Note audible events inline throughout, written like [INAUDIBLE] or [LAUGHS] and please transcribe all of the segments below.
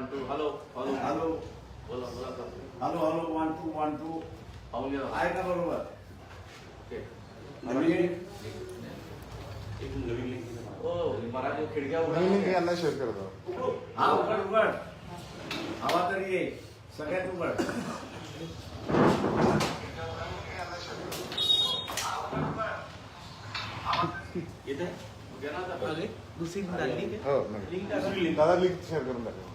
One two hello hello hello बोला बोला sir hello hello one two one two पाहून घ्या आहे का बरोबर ओके नवीन एक नवीन लिंक हो मराठी खिडक्या नवीन लिंक उघडा यांना शेअर करतो हा उघड उघड. हवा तरी ये. सगळ्यात उघड. हो. दुसरी लिंक दादा? लिंक शेअर करून टाका.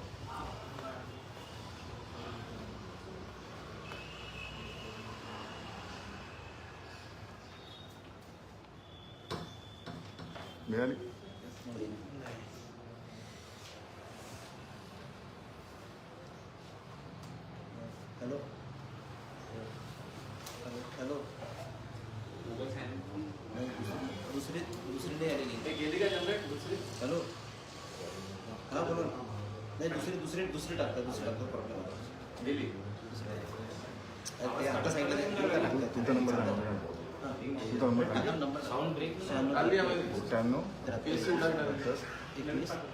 मिळाली? हॅलो? हॅलो? दुसरी दुसरी डे आलेली. ते गेली का जनरेट? दुसरी? हॅलो? हा बोला. नाही दुसरी दुसरी दुसरी टाकतात दुसरी टाकतात प्रॉब्लेम गेली. दुसरी आता सांगितलं. तुमचा नंबर सांगा हा. तुमचा नंबर टाका सांगा नंबर साऊंड ब्रेक शहाण्णव काढली आम्ही शहाण्णव पीसी उघडणार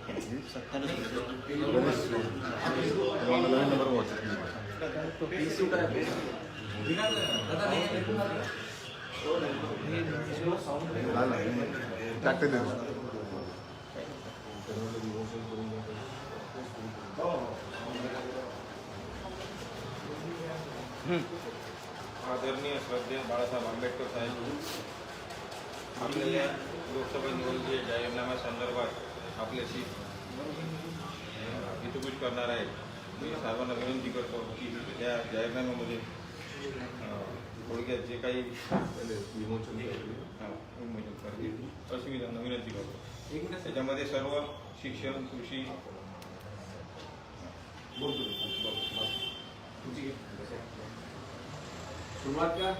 एकवीस सत्त्याण्णव गणेश तुम्हाला नवीन नंबर व्हॉट्सअप पीसी उघडा टाकते ते आदरणीय श्रद्धेय बाळासाहेब आंबेडकर साहेब आपल्या लोकसभा निवडणुकीच्या जाहीरनाम्यासंदर्भात आपल्याशी हितगुज करणार आहे. मी सर्वांना विनंती करतो की या जाहीरनाम्यामध्ये थोडक्यात जे काही विमोचन विमोचन करतील अशी मी त्यांना विनंती करतो. त्याच्यामध्ये सर्व शिक्षण कृषी बोलतो. सुरुवात का?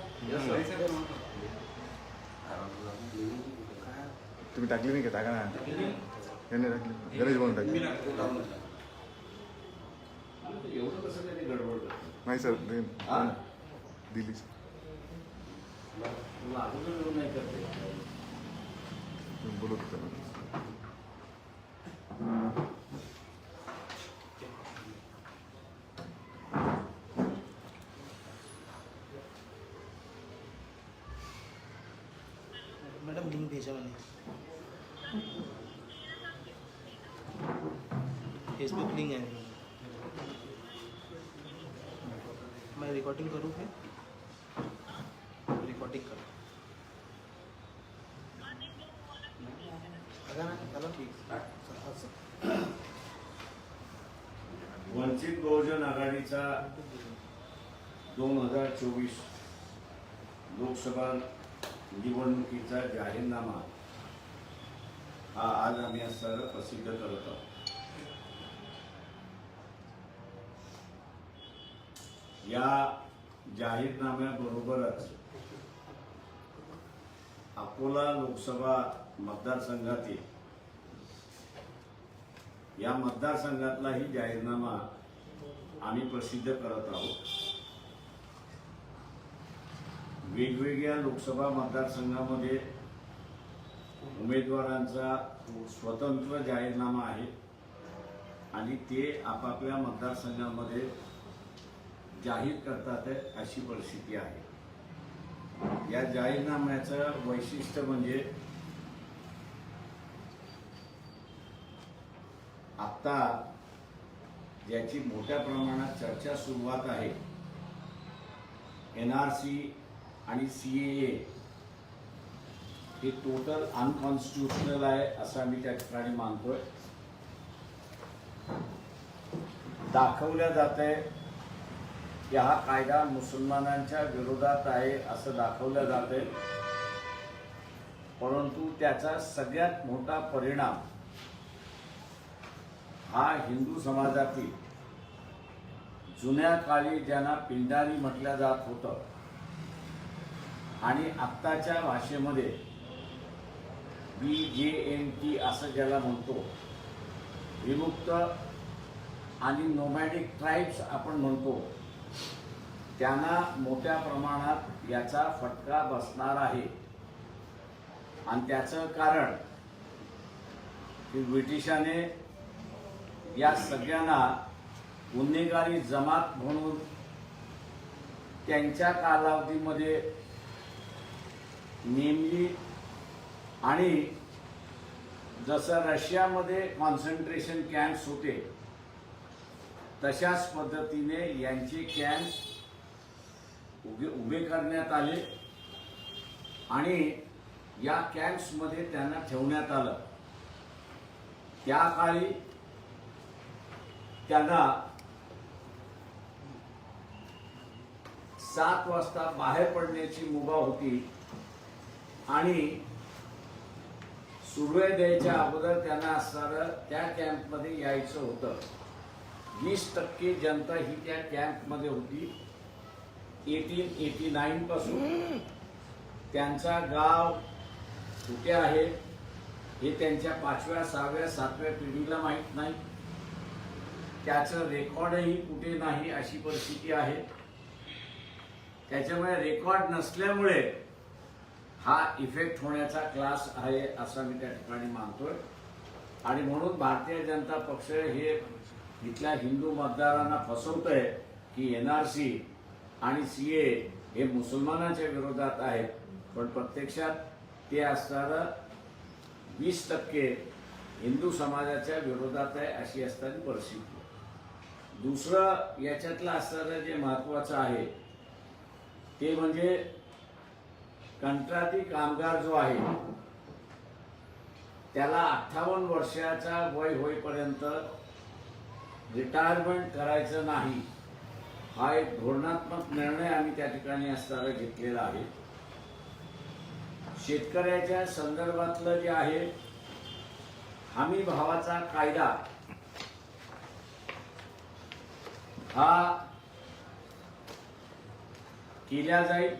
तुम्ही टाकली नाही का? टाका ना. यांनी टाकली. गणेश म्हणून टाकली. एवढं कसं काय ते गडबड? नाही सर हा? दिली बोलत होता ना मैडम लिंक भेजा मैंने फेसबुक लिंक है। मैं रिकॉर्डिंग करूँ फिर? रिकॉर्डिंग करूँ। वंचित बहुजन आघाडीचा दोन हजार चोवीस लोकसभा निवडणुकीचा जाहीरनामा हा आज आम्ही सर्व प्रसिद्ध करत आहोत. या जाहीरनाम्याबरोबरच अकोला लोकसभा मतदारसंघातील या मतदारसंघातलाही जाहीरनामा आम्ही प्रसिद्ध करत आहोत. वेगवेगळ्या लोकसभा मतदारसंघामध्ये उमेदवारांचा स्वतंत्र जाहीरनामा आहे आणि ते आपापल्या मतदारसंघामध्ये जाहीर करतात अशी परिस्थिती आहे. या जाहीरनाम्याचं वैशिष्ट्य म्हणजे आत्ता ज्याची मोठ्या प्रमाणात चर्चा सुरुवात आहे एन आर सी आणि सी ए हे टोटल अनकॉन्स्टिट्युशनल आहे असं आम्ही त्या ठिकाणी मानतोय. दाखवल्या जात आहे की हा कायदा मुसलमानांच्या विरोधात आहे असं दाखवलं जाते परंतु त्याचा सगळ्यात मोठा परिणाम हा हिंदू समाजातील जुन्या काळी ज्यांना पिंडारी म्हटलं जात होतं आणि आत्ताच्या भाषेमध्ये बी जे एन टी असं ज्याला म्हणतो विमुक्त आणि नोमॅडिक ट्राईब्स आपण म्हणतो त्यांना मोठ्या प्रमाणात याचा फटका बसणार आहे. आणि त्याचं कारण की ब्रिटिशाने या सगळ्यांना गुन्हेगारी जमात म्हणून त्यांच्या कालावधीमध्ये नेमली आणि जसं रशियामध्ये कॉन्सन्ट्रेशन कॅम्प्स होते तशाच पद्धतीने यांचे कॅम्प उभे उभे करण्यात आले आणि या कॅम्प्समध्ये त्यांना ठेवण्यात आलं. त्या काळी त्यांना सात वाजता बाहेर पडण्याची मुभा होती आणि सूर्य द्यायच्या अगोदर त्यांना असणारं त्या कॅम्पमध्ये यायचं होतं. वीस टक्के जनता ही त्या कॅम्पमध्ये होती. एटीन एटी नाईन पासून. त्यांचा गाव कुठे आहे हे त्यांच्या पाचव्या सहाव्या सातव्या पिढीला माहीत नाही. त्याचं रेकॉर्डही कुठे नाही अशी परिस्थिती आहे. त्याच्यामुळे रेकॉर्ड नसल्यामुळे हा इफेक्ट होण्याचा क्लास आहे असं मी त्या ठिकाणी मानतोय. आणि म्हणून भारतीय जनता पक्ष हे इथल्या हिंदू मतदारांना फसवतंय की एन आर सी आणि सी ए हे मुसलमानाच्या विरोधात आहेत. पण प्रत्यक्षात ते असणारं वीस टक्के हिंदू समाजाच्या विरोधात आहे अशी असताना परिस्थिती. दुसरं याच्यातलं असणारं जे महत्वाचं आहे ते म्हणजे कंत्राटी कामगार जो आहे त्याला अठ्ठावन्न वर्षाचा वय होईपर्यंत रिटायरमेंट करायचं नाही हा एक धोरणात्मक निर्णय आम्ही त्या ठिकाणी असताना घेतलेला आहे. शेतकऱ्याच्या संदर्भातलं जे आहे हमी भावाचा कायदा हा केल्या जाईल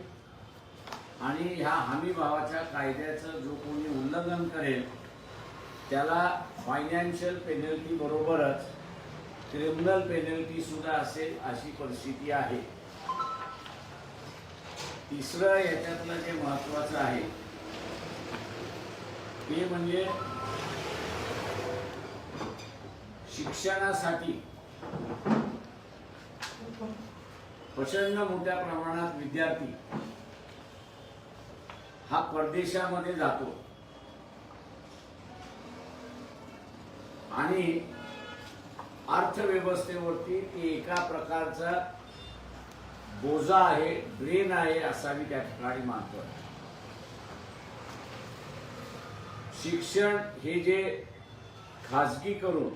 आणि ह्या हमी भावाच्या कायद्याचं जो कोणी उल्लंघन करेल त्याला फायनान्शियल पेनल्टी बरोबरच क्रिमिनल पेनल्टी सुद्धा असेल अशी परिस्थिती आहे. तिसरं याच्यातलं जे महत्वाचं आहे ते म्हणजे शिक्षणासाठी प्रचंड मोठ्या प्रमाणात विद्यार्थी हा परदेशामध्ये जातो. आणि अर्थव्यवस्थेवरती ती एका प्रकारचा बोजा आहे ड्रेन आहे असा मी त्या ठिकाणी मानतो. शिक्षण हे जे खाजगी करून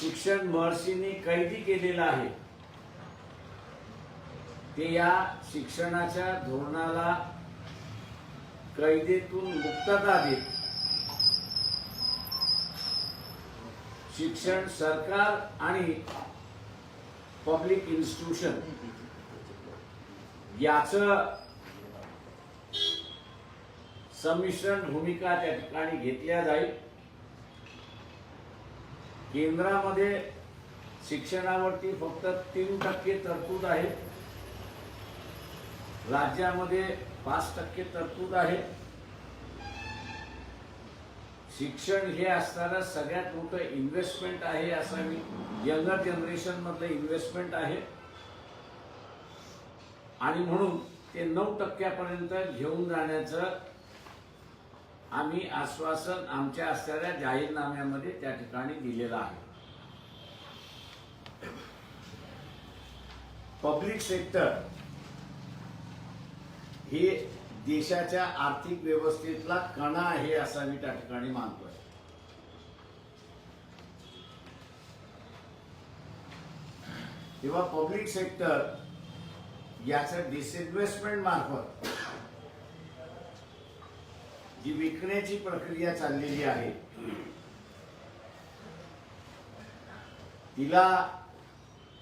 शिक्षण महर्षींनी कैदी केलेलं आहे ते या शिक्षणाच्या धोरणाला कैदेतून मुक्तता देत शिक्षण सरकार आणि पब्लिक इन्स्टिट्यूशन याच संमिश्रण भूमिका त्या ठिकाणी घेतल्या जाईल. केंद्रामध्ये शिक्षणावरती फक्त तीन टक्के तरतूद आहे. राज्यामध्ये पाच टक्के तरतूद आहे. शिक्षण हे असणारं सगळ्यात मोठं इन्व्हेस्टमेंट आहे असं मी यंगर जनरेशन मधलं इन्व्हेस्टमेंट आहे. आणि म्हणून ते नऊ टक्क्यापर्यंत घेऊन जाण्याचं आम्ही आश्वासन आमच्या असणाऱ्या जाहीरनाम्यामध्ये त्या ठिकाणी दिलेलं आहे. पब्लिक सेक्टर हे देशाच्या आर्थिक व्यवस्थेतला कणा आहे असं मी त्या ठिकाणी मानतोय. तेव्हा पब्लिक सेक्टर याचं डिसइन्व्हेस्टमेंट मार्फत जी विकण्याची प्रक्रिया चाललेली आहे तिला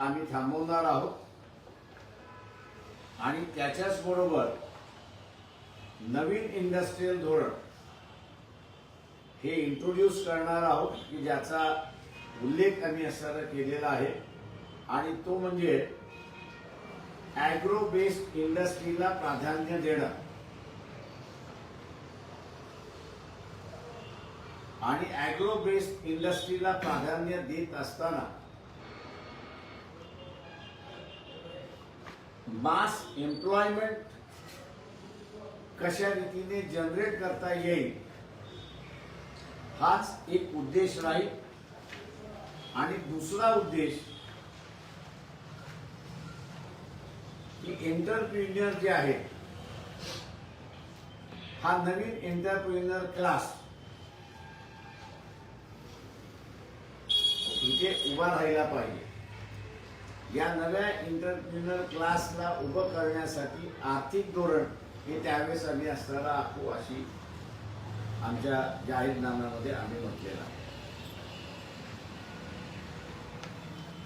आम्ही थांबवणार आहोत. आणि त्याच्याच बरोबर नवीन इंडस्ट्रीयल धोरण हे इंट्रोड्यूस करणार आहोत की ज्याचा उल्लेख आम्ही असताना केलेला आहे. आणि तो म्हणजे ॲग्रो बेस्ड इंडस्ट्रीला प्राधान्य देणं. आणि ॲग्रो बेस्ड इंडस्ट्रीला प्राधान्य देत असताना मास एम्प्लॉयमेंट कशा रीतीने जनरेट करता येईल? हाच एक उद्देश राहील. आणि दुसरा उद्देश की एंटरप्रिन्युअर जे आहेत हा नवीन एंटरप्रिन्युअर क्लास इथे उभा राहिला पाहिजे. या नव्या एंटरप्रिन्युअर क्लासला उभं करण्यासाठी आर्थिक धोरण हे त्यावेळेस आम्ही असताना आखू अशी आमच्या जाहीरनाम्यामध्ये आम्ही म्हटलेलं आहे.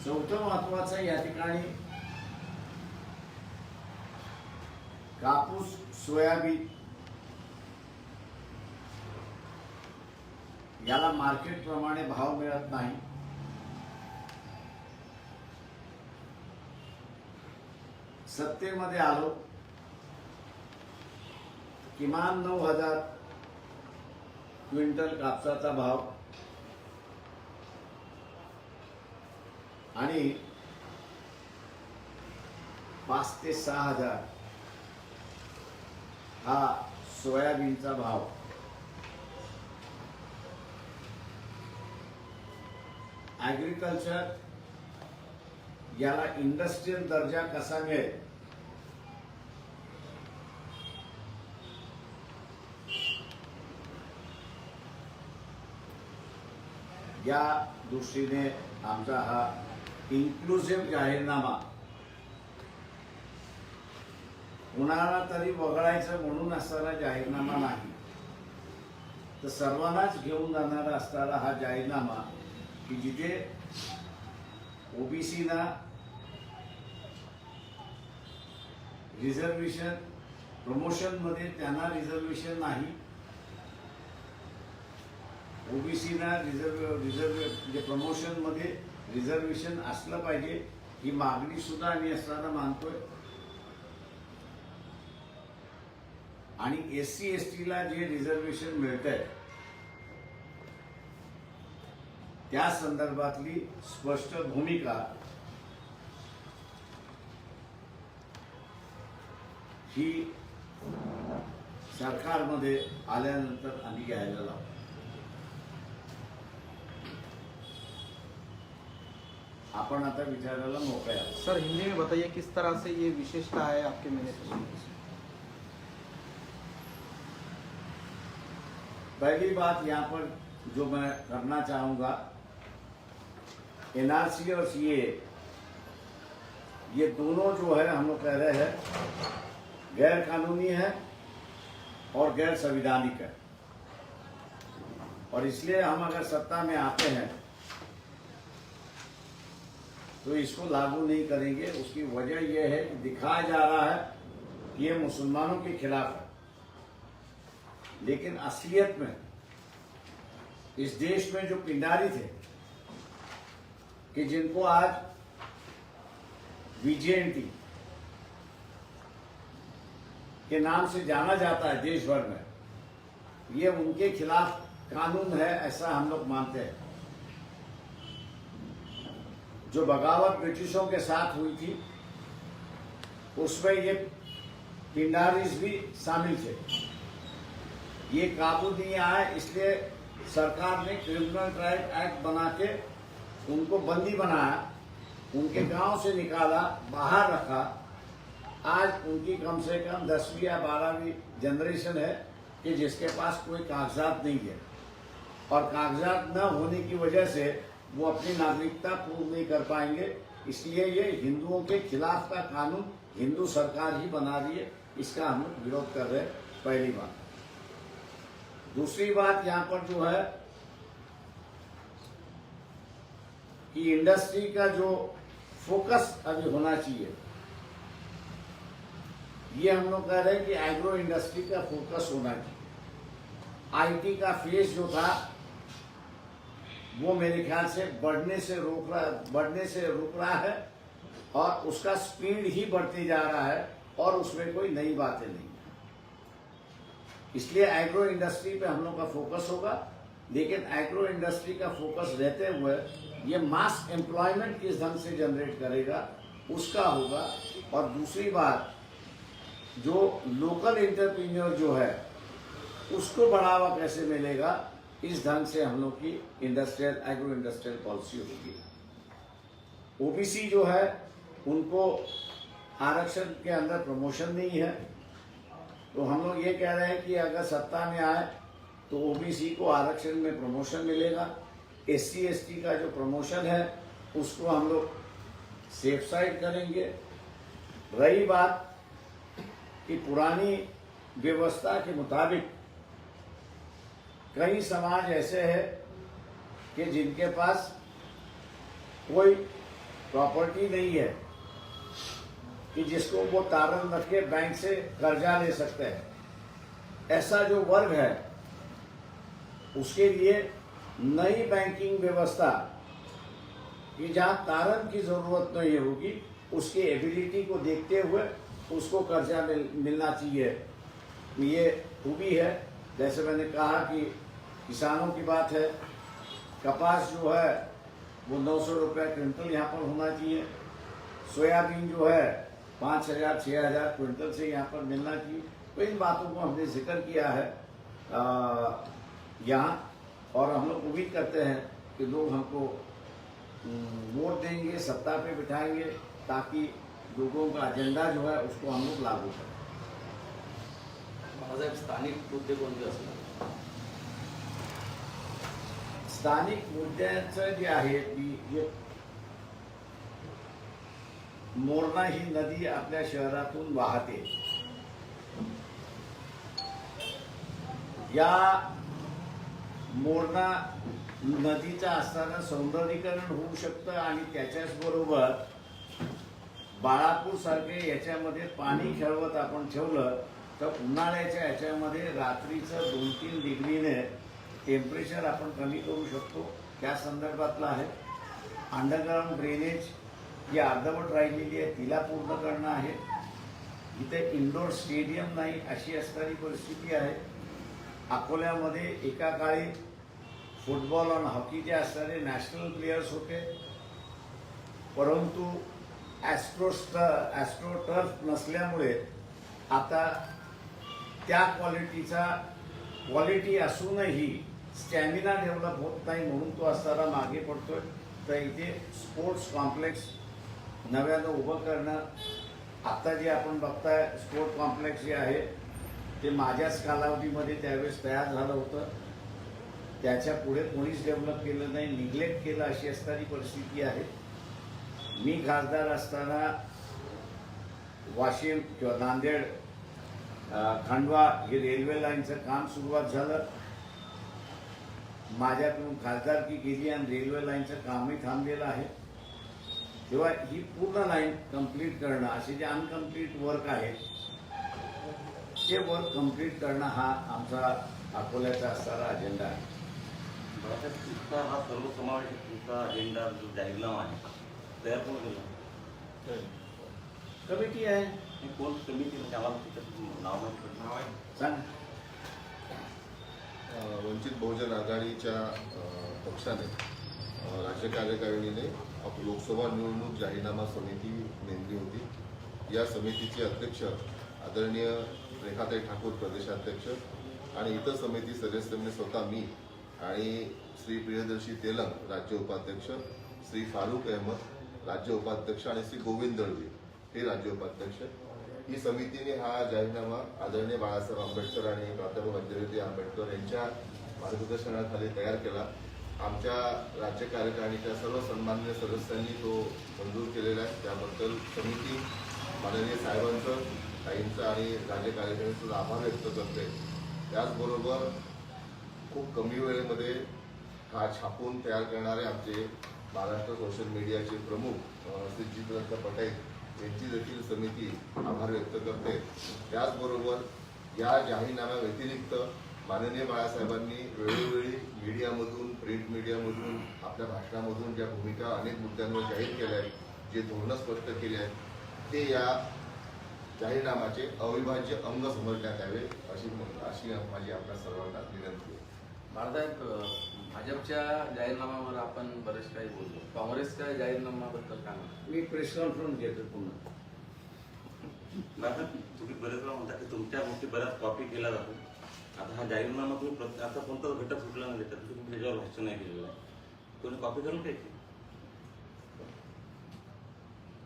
चौथं महत्वाचं या ठिकाणी कापूस सोयाबीन याला मार्केट प्रमाणे भाव मिळत नाही. सत्तेमध्ये आलो. किमान नऊ हजार क्विंटल कापसाचा भाव. आणि पाच ते सहा हजार हा सोयाबीनचा भाव. ॲग्रिकल्चर याला इंडस्ट्रीयल दर्जा कसा मिळेल? या दृष्टीने आमचा हा इन्क्लुझिव्ह जाहीरनामा. कुणाला तरी वगळायचं म्हणून असणारा जाहीरनामा नाही. तर सर्वांनाच घेऊन जाणारा असणारा हा जाहीरनामा की जिथे ओबीसीना रिझर्वेशन प्रमोशनमध्ये त्यांना रिझर्वेशन नाही ओबीसीना रिझर्व रिझर्व म्हणजे प्रमोशनमध्ये रिझर्वेशन असलं पाहिजे ही मागणी सुद्धा आम्ही असताना मानतोय. आणि एस सी एस टीला जे रिझर्वेशन मिळत आहे त्या संदर्भातली स्पष्ट भूमिका ही सरकारमध्ये आल्यानंतर आम्ही घ्यायला लावतो. आपण आता विचारायला मोकळे आहोत. सर हिंदी में बताइए किस तरह से ये विशेषता है आपके मैनिफेस्टो पहली बात यहाँ पर जो मैं करना चाहूँगा एनआरसी और सीए ये दोनों जो है हम लोग कह रहे हैं गैर कानूनी है और गैर संविधानिक है। और इसलिए हम अगर सत्ता में आते हैं तो इसको लागू नहीं करेंगे। उसकी वजह यह है कि दिखाया जा रहा है कि ये मुसलमानों के खिलाफ है। लेकिन असलियत में, इस देश में जो पिंडारी थे, कि जिनको आज बीजेएनटी के नाम से जाना जाता है देश भर में, ये उनके खिलाफ कानून है, ऐसा हम लोग मानते हैं। जो बगावत ब्रिटिशों के साथ हुई थी, उसमें ये पिंडारीज भी शामिल थे। ये काबू नहीं आया इसलिए सरकार ने क्रिमिनल ट्राइब एक्ट बना के उनको बंदी बनाया, उनके गाँव से निकाला, बाहर रखा। आज उनकी कम से कम दसवीं या बारहवीं जनरेशन है कि जिसके पास कोई कागजात नहीं है। और कागजात न होने की वजह से वो अपनी नागरिकता पूर्ण नहीं कर पाएँगे। इसलिए ये हिंदुओं के खिलाफ का कानून हिंदू सरकार ही बना रही है। इसका हम विरोध कर रहे हैं पहली बात। दूसरी बात यहाँ पर जो है कि इंडस्ट्री का जो फोकस अभी होना चाहिए, ये हम लोग कह रहे हैं कि एग्रो इंडस्ट्री का फोकस होना चाहिए। आईटी का फ़ेज़ जो था वो मेरे ख्याल से बढ़ने से रोक रहा बढ़ने से रुक रहा है और उसका स्पीड ही बढ़ती जा रहा है और उसमें कोई नई बातें नहीं इसलिए एग्रो इंडस्ट्री पे हम लोग का फोकस होगा, लेकिन एग्रो इंडस्ट्री का फोकस रहते हुए ये मास एम्प्लॉयमेंट किस ढंग से जनरेट करेगा, उसका होगा। और दूसरी बात, जो लोकल इंटरप्रीनियर जो है, उसको बढ़ावा कैसे मिलेगा? इस ढंग से हम लोग की इंडस्ट्रियल एग्रो इंडस्ट्रियल पॉलिसी होगी ओबीसी जो है, उनको आरक्षण के अंदर प्रमोशन नहीं है। तो हम लोग ये कह रहे हैं कि अगर सत्ता में आए तो ओबीसी को आरक्षण में प्रमोशन मिलेगा। एस सी का जो प्रमोशन है, उसको हम लोग सेफ़ साइड करेंगे। रही बात कि पुरानी व्यवस्था के मुताबिक कई समाज ऐसे हैं कि जिनके पास कोई प्रॉपर्टी नहीं है कि जिसको वो तारण रख के बैंक से कर्जा ले सकते हैं। ऐसा जो वर्ग है उसके लिए नई बैंकिंग व्यवस्था कि जहाँ तारण की जरूरत नहीं होगी उसकी एबिलिटी को देखते हुए उसको कर्जा मिल, मिलना चाहिए। ये खूबी है। जैसे मैंने कहा कि किसानों की बात है, कपास जो है, वो नौ सौ रुपये क्विंटल यहाँ पर होना चाहिए। सोयाबीन जो है, पाँच हज़ार छः हज़ार क्विंटल से यहाँ पर मिलना चाहिए। तो इन बातों को हमने ज़िक्र किया है यहाँ। और हम लोग उम्मीद करते हैं कि लोग हमको वोट देंगे, सत्ता पे बिठाएँगे, ताकि लोगों का एजेंडा जो है, उसको हम लोग लागू करें। स्थानिक मुद्दे कोणते असणार स्थानिक मुद्द्यांचं जे आहे की मोरणा ही नदी आपल्या शहरातून वाहते. या मोरणा नदीचं असताना सौंदर्यीकरण होऊ शकतं आणि त्याच्याच बरोबर बाळापूर सारखे याच्यामध्ये पाणी खेळवत आपण ठेवलं तर उन्हाळ्याच्या याच्यामध्ये रात्रीचं दोन तीन डिग्रीने टेम्परेचर आपण कमी करू शकतो त्या संदर्भातलं आहे. अंडरग्राऊंड ड्रेनेज जी अर्धवट राहिलेली आहे तिला पूर्ण करणं आहे. इथे इंडोर स्टेडियम नाही अशी असणारी परिस्थिती आहे. अकोल्यामध्ये एका काळी फुटबॉल आणि हॉकीचे असणारे नॅशनल प्लेयर्स होते. परंतु ॲस्ट्रोस्ट ॲस्ट्रोटर्फ नसल्यामुळे आता त्या क्वालिटीचा क्वालिटी असूनही स्टॅमिना डेव्हलप होत नाही म्हणून तो असताना मागे पडतोय. तर इथे स्पोर्ट्स कॉम्प्लेक्स नव्यानं उभं करणं आत्ता जे आपण बघताय स्पोर्ट कॉम्प्लेक्स जे आहे ते माझ्याच कालावधीमध्ये त्यावेळेस तयार झालं होतं. त्याच्या पुढे कोणीच डेव्हलप केलं नाही निग्लेक्ट केलं अशी असणारी परिस्थिती आहे. मी खासदार असताना वाशिम किंवा नांदेड खंडवा हे रेल्वे लाईनचं काम सुरुवात झालं. माझ्याकडून खासदारकी केली आणि रेल्वे लाईनचं कामही थांबलेलं आहे. तेव्हा ही पूर्ण लाईन कंप्लीट करणं असे जे अनकम्प्लीट वर्क आहे ते वर्क कंप्लीट करणं हा आमचा अकोल्याचा असणारा अजेंडा आहे. तुमचा हा सर्वसमावेशक तुमचा अजेंडा जो जाहीरनामा आहे तयार कोण केला कमिटी आहे. हे कोण? समिती म्हणजे आम्हाला त्याच्यात नाव नाव आहे सांग. वंचित बहुजन आघाडीच्या पक्षाने राज्य कार्यकारिणीने लोकसभा निवडणूक जाहीरनामा समिती नेमली होती. या समितीचे अध्यक्ष आदरणीय रेखाताई ठाकूर प्रदेशाध्यक्ष आणि इतर समिती सदस्य म्हणजे स्वतः मी आणि श्री प्रियदर्शी तेलंग राज्य उपाध्यक्ष श्री फारूक अहमद राज्य उपाध्यक्ष आणि श्री गोविंद दळवी हे राज्य उपाध्यक्ष ही समितीने हा जाहीरनामा आदरणीय बाळासाहेब आंबेडकर आणि प्राध्यापक अंजली आंबेडकर यांच्या मार्गदर्शनाखाली तयार केला. आमच्या राज्य कार्यकारिणीच्या सर्व सन्माननीय सदस्यांनी तो मंजूर केलेला आहे. त्याबद्दल समिती माननीय साहेबांचं ताईंचं आणि राज्य कार्यकारिणीचं आभार व्यक्त करते. त्याचबरोबर खूप कमी वेळेमध्ये हा छापून तयार करणारे आमचे महाराष्ट्र सोशल मीडियाचे प्रमुख श्री जितरंग पटेल यांची देखील समिती आभार व्यक्त करते. त्याचबरोबर या जाहीरनाम्या व्यतिरिक्त माननीय बाळासाहेबांनी वेळोवेळी मीडियामधून प्रिंट मीडियामधून आपल्या भाषणामधून ज्या भूमिका अनेक मुद्द्यांवर जाहीर केल्या आहेत जे धोरणं स्पष्ट केली आहेत ते या जाहीरनामाचे अविभाज्य अंग समजण्यात यावे अशी अशी माझी आपल्या सर्वांना विनंती आहे. महाराज भाजपच्या जाहीरनाम्यावर आपण बरेच काही बोललो. काँग्रेसच्या जाहीरनाम्याबद्दल काय म्हणता? मी प्रेस कॉन्फरन्स घेतो पुन्हा दादा तुम्ही बरेच वेळा म्हणता की तुमच्या गोष्टी बऱ्याच कॉपी केल्या जातो. आता हा जाहीरनामा तुम्ही प्रत- आता कोणताच घटक सुटला नाही त्याच्यात तुम्ही त्याच्यावर भाष्य नाही केलेलं आहे. कोणी कॉपी करून घ्यायची?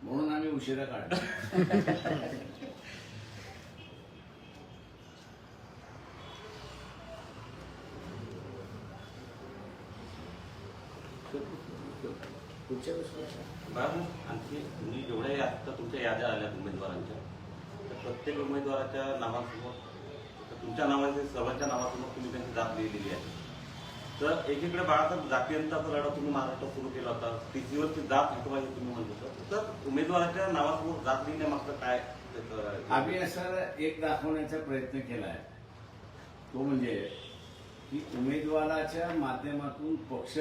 म्हणून आम्ही उशिरा काढतो. [LAUGHS] पुढच्या बाबा आणखी तुम्ही जेवढ्या आता तुमच्या याद्या आल्या उमेदवारांच्या. त्या प्रत्येक उमेदवाराच्या नावासमोर तर तुमच्या नावाचे सर्वांच्या नावासमोर तुम्ही त्यांची जात लिहिलेली आहे. तर एकीकडे बाळासाहेब जातीयंताचा लढा तुम्ही महाराष्ट्रात सुरू केला होता. टीसीवरची जात हटवायची तुम्ही म्हणत होता. तर उमेदवाराच्या नावासमोर जात लिहिण्यामागचं काय आम्ही असं एक दाखवण्याचा प्रयत्न केला आहे. तो म्हणजे की उमेदवाराच्या माध्यमातून पक्ष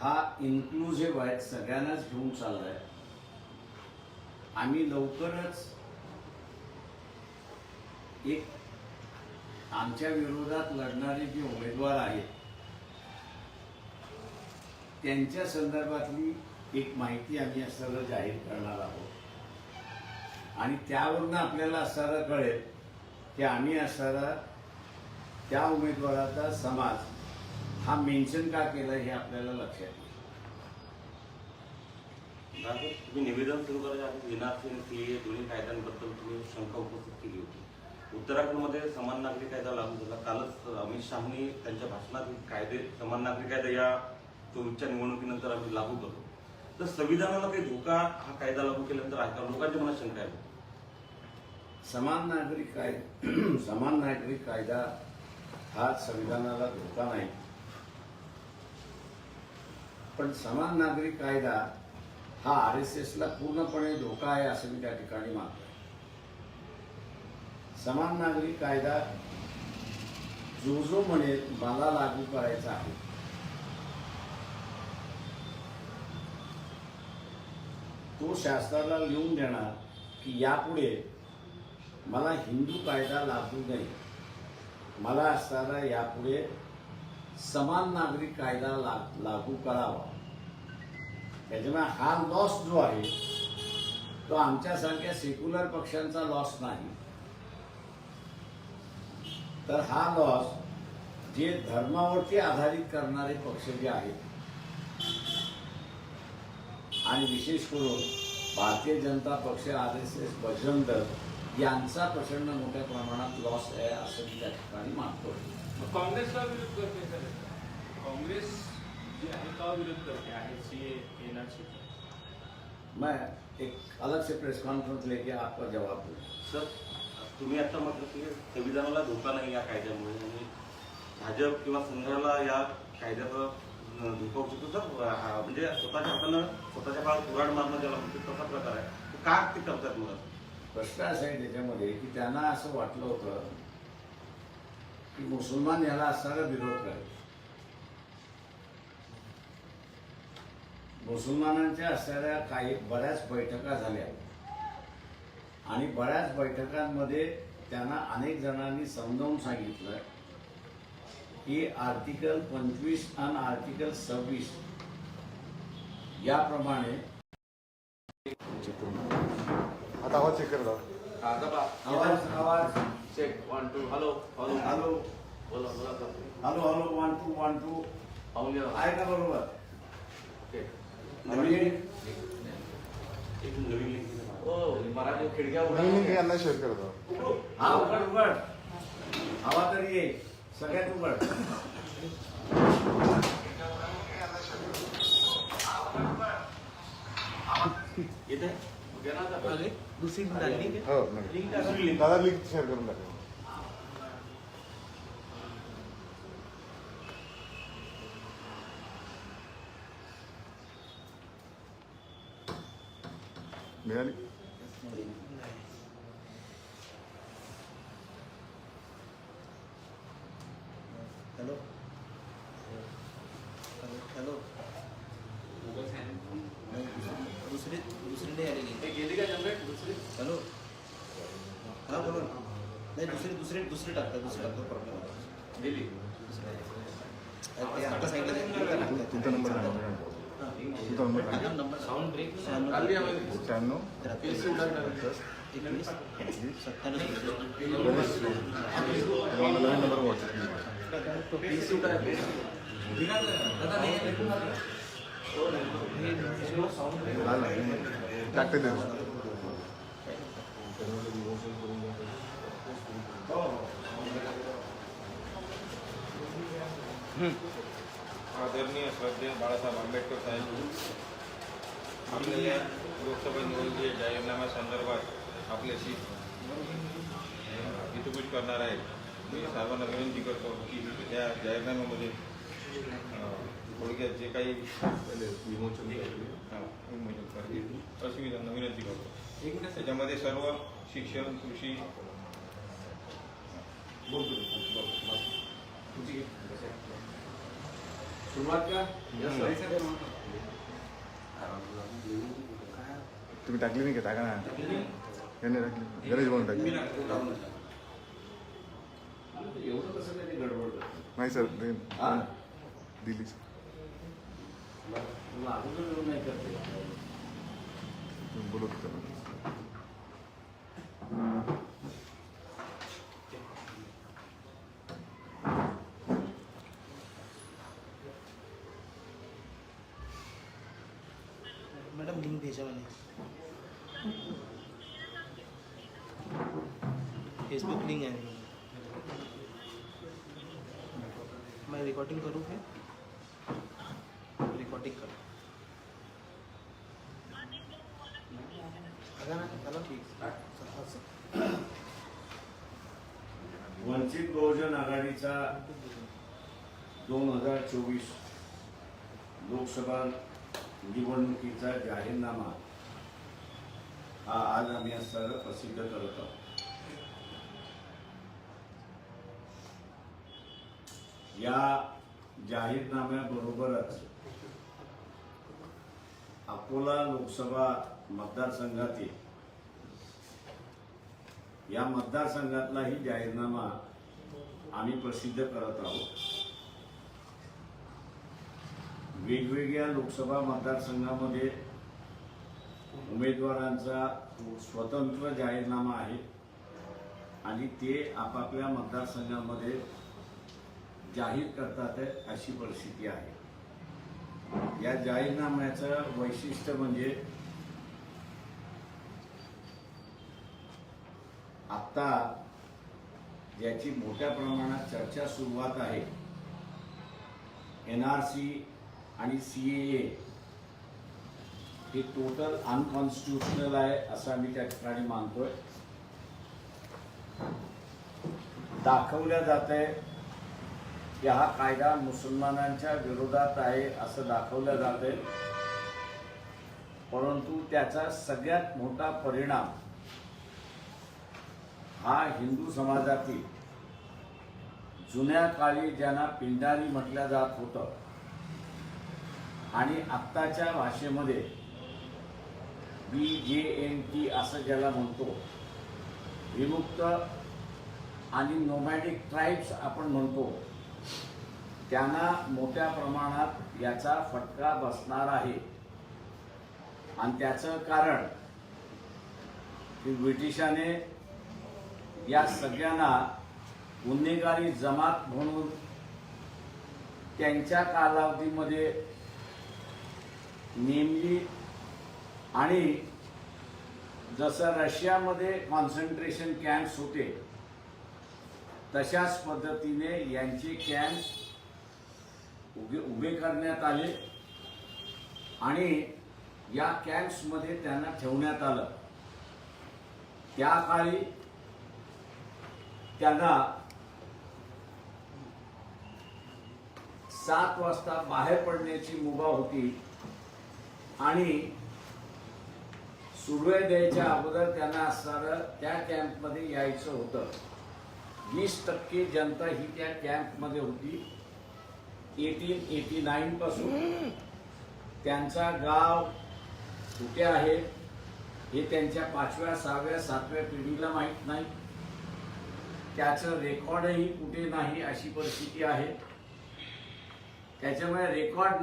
हा इन्क्लुझिव्ह आहे सगळ्यांनाच घेऊन चाललाय. आम्ही लवकरच एक आमच्या विरोधात लढणारे जे उमेदवार आहेत त्यांच्या संदर्भातली एक माहिती आम्ही असं जाहीर करणार आहोत. आणि त्यावरनं आपल्याला असताना कळेल की आम्ही असणारा त्या उमेदवाराचा समाज हा मेन्शन का केला हे आपल्याला लक्षात दादा, तुम्ही निवेदन सुरू करायच्या आधी एनआरसी आणि सीए दोन्ही कायद्यांबद्दल तुम्ही शंका उपस्थित केली होती. उत्तराखंडमध्ये समान नागरिक कायदा लागू झाला. कालच अमित शहानी त्यांच्या भाषणात कायदे समान नागरिक कायदा या चोवीसच्या निवडणुकीनंतर आम्ही लागू करतो. तर संविधानाला काही धोका हा कायदा लागू केल्यानंतर आहे का? लोकांच्या मनात शंका आहे. समान नागरिक कायदा [CLEARS THROAT] समान नागरिक कायदा हा संविधानाला धोका नाही. पण समान नागरिक कायदा हा आर एस एसला पूर्णपणे धोका आहे असं मी त्या ठिकाणी मानतो समान नागरिक कायदा जो जो म्हणेल मला लागू करायचा आहे तो शासनाला लिहून देणार की यापुढे मला हिंदू कायदा लागू नाही मला असताना यापुढे समान नागरिक कायदा लाग लागू करावा. त्याच्यामुळे हा लॉस जो आहे तो आमच्यासारख्या सेक्युलर पक्षांचा लॉस नाही. तर हा लॉस जे धर्मावरती आधारित करणारे पक्ष जे आहेत आणि विशेष करून भारतीय जनता पक्ष R S S Bajrang Dal यांचा प्रचंड मोठ्या प्रमाणात लॉस आहे असं मी त्या ठिकाणी मानतो. काँग्रेसला विरोध करते सर काँग्रेस जी आहे का विरोध करते? आहे सी एनआरसी मैं एक अलग से प्रेस कॉन्फ्रेंस लेके आपका जवाब दूंगा सर तुम्ही आता म्हटलं की संविधानाला धोका नाही या कायद्यामुळे आणि भाजप किंवा संघाला या कायद्याचा धोका होऊ शकतो तर हा, म्हणजे स्वतःच्या हातानं स्वतःच्या काळात कुराड मारणं ज्याला म्हणते तसा प्रकार आहे. का ते करतात असं? प्रश्न असा आहे त्याच्यामध्ये की त्यांना असं वाटलं होतं की मुसलमान याला असणारा विरोध करेल मुसलमानांच्या असणाऱ्या काही बऱ्याच बैठका झाल्या. आणि बऱ्याच बैठकांमध्ये त्यांना अनेक जणांनी समजावून सांगितलं की आर्टिकल पंचवीस आणि आर्टिकल सव्वीस याप्रमाणे आता आवाज आवाज आवाज. Check one two hello hello hello बोला बोला hello hello one two one two पाहून घ्या आहे का बरोबर मराठी खिडक्या उघडा शेअर करत हा उघड उघड. हवा तरी ये. सगळ्यात उघड. येत. दुसरी लिंक क्या हो लिंक दुसरी लिंक दादा लिंक शेअर करून टाका मिळाली हॅलो हॅलो नाही, दुसरी दुसरी नाही आलेली हे गेली का जनरेट दुसरी हॅलो हा बोला ना. नाही दुसरी दुसरी दुसरी टाकता दुसरी टाकता प्रॉब्लेम गेली ते आता सांगितलं ते तिथं टाकलं. तुमचा नंबर सांगा. हां. तुमचा नंबर. सांगा. नंबर साऊंड ब्रेक शहाण्णव शहाण्णव त्र्याहत्तर, एकवीस सत्त्याण्णव सदुसष्ट. गणेश तुम्हाला नवीन नंबर व्हॉट्सअप टाकते आदरणीय श्रद्धेय बाळासाहेब आंबेडकर साहेब आपल्या लोकसभा निवडणुकीच्या जाहीरनाम्या संदर्भात आपल्याशी हितगुज करणार आहे मी साहेबांना विनंती करतो की या जाहीरनाम्यामध्ये थोडक्यात जे काही विमोचन हां, विमोचन करतील. अशी मी त्यांना विनंती करतो. त्याच्यामध्ये सर्व शिक्षण कृषी सुरुवात का तुम्ही टाकली नाही का? टाका ना. यांनी टाकली गणेश भाऊन टाकली. एवढं कसं काही गडबड करतो? नाही सर ते हा? दिली तुला अगोदर येऊन नाही करते. तुम्ही बोलत होता. ना. फेसबुक लिंक आहे. मैं रिकॉर्डिंग करूँ फिर रिकॉर्डिंग करूँ. वंचित बहुजन आघाडीचा दोन हजार चोवीस लोकसभा निवडणुकीचा जाहीरनामा हा आज आम्ही आज सर्व प्रसिद्ध करत आहोत. या जाहीरनाम्याबरोबरच अकोला लोकसभा मतदारसंघातील या मतदारसंघातलाही जाहीरनामा आम्ही प्रसिद्ध करत आहोत. वेगवेगळ्या लोकसभा मतदारसंघामध्ये उमेदवारांचा स्वतंत्र जाहीरनामा आहे आणि ते आपापल्या मतदारसंघामध्ये जाहीर करतात अशी परिस्थिती आहे. या जाहीरनाम्याचं वैशिष्ट्य म्हणजे आत्ता ज्याची मोठ्या प्रमाणात चर्चा सुरुवात आहे एन आर सी आणि सी ए हे टोटल अनकॉन्स्टिट्युशनल आहे असं आम्ही त्या ठिकाणी मानतोय. दाखवल्या जात आहे की हा कायदा मुसलमानांच्या विरोधात आहे असं दाखवलं जात आहे. परंतु त्याचा सगळ्यात मोठा परिणाम हा हिंदू समाजातील जुन्या काळी ज्यांना पिंडारी म्हटलं जात होतं आणि आत्ताच्या भाषेमध्ये बी जे एन टी असं ज्याला म्हणतो विमुक्त आणि नोमॅडिक ट्राईब्स आपण म्हणतो त्यांना मोठ्या प्रमाणात याचा फटका बसणार आहे. आणि त्याचं कारण की ब्रिटिशाने या सगळ्यांना गुन्हेगारी जमात म्हणून त्यांच्या कालावधीमध्ये नेमली आणि जसं रशियामध्ये कॉन्सन्ट्रेशन कॅम्प्स होते तशाच पद्धतीने यांचे कॅम्प्स उभे उभे करण्यात आले आणि या कॅम्प्समध्ये त्यांना ठेवण्यात आलं. त्या काळी त्यांना सात वाजता बाहेर पडण्याची मुभा होती. आणि सुरवे द्यायच्या अगोदर त्यांना असणारं त्या कॅम्पमध्ये यायचं होतं. वीस टक्के जनता ही त्या कॅम्पमध्ये होती. एटीन एटी नाईन पासून. त्यांचा गाव कुठे आहे हे त्यांच्या पाचव्या सहाव्या सातव्या पिढीला माहीत नाही. त्याचं रेकॉर्डही कुठे नाही अशी परिस्थिती आहे. त्याच्यामुळे रेकॉर्ड